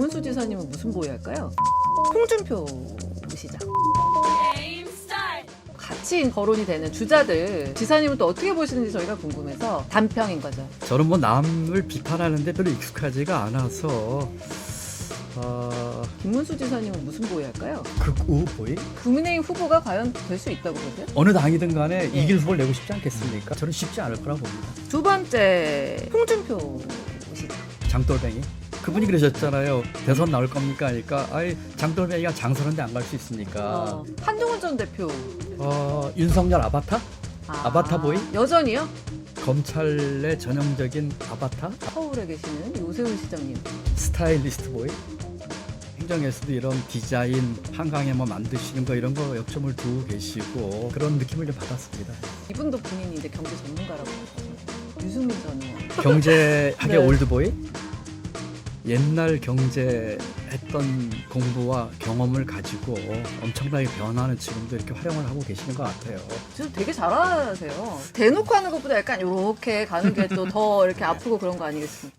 김문수 지사님은 무슨 보유할까요? 홍준표 시장. 같이 거론이 되는 주자들 지사님은 또 어떻게 보시는지 저희가 궁금해서 단평인 거죠. 저는 뭐 남을 비판하는데 별로 익숙하지가 않아서 어, 김문수 지사님은 무슨 보유할까요? 극우 보이 국민의힘 후보가 과연 될 수 있다고 보세요? 어느 당이든 간에 예. 이길 후보를 내고 싶지 않겠습니까? 저는 쉽지 않을 거라고 봅니다. 두 번째 홍준표 시장. 장돌뱅이 그분이 그러셨잖아요. 대선 나올 겁니까? 하니까 아이 장돌뱅이가 장선한데 안 갈 수 있습니까? 어, 한동훈 전 대표. 어, 윤석열 아바타? 아 바타 보이? 여전히요? 검찰의 전형적인 아바타? 서울에 계시는 요세훈 시장님. 스타일리스트 보이? 행정에서도 이런 디자인, 한강에 뭐 만드시는 거 이런 거 역점을 두고 계시고 그런 느낌을 좀 받았습니다. 이분도 본인이 이제 경제 전문가라고 하죠. 유승민 전 의원. 경제학의 네. 올드보이? 옛날 경제 했던 공부와 경험을 가지고 엄청나게 변화는 지금도 이렇게 활용을 하고 계시는 것 같아요. 진짜 되게 잘하세요. 대놓고 하는 것보다 약간 이렇게 가는 게 또 더 이렇게 아프고 그런 거 아니겠습니까?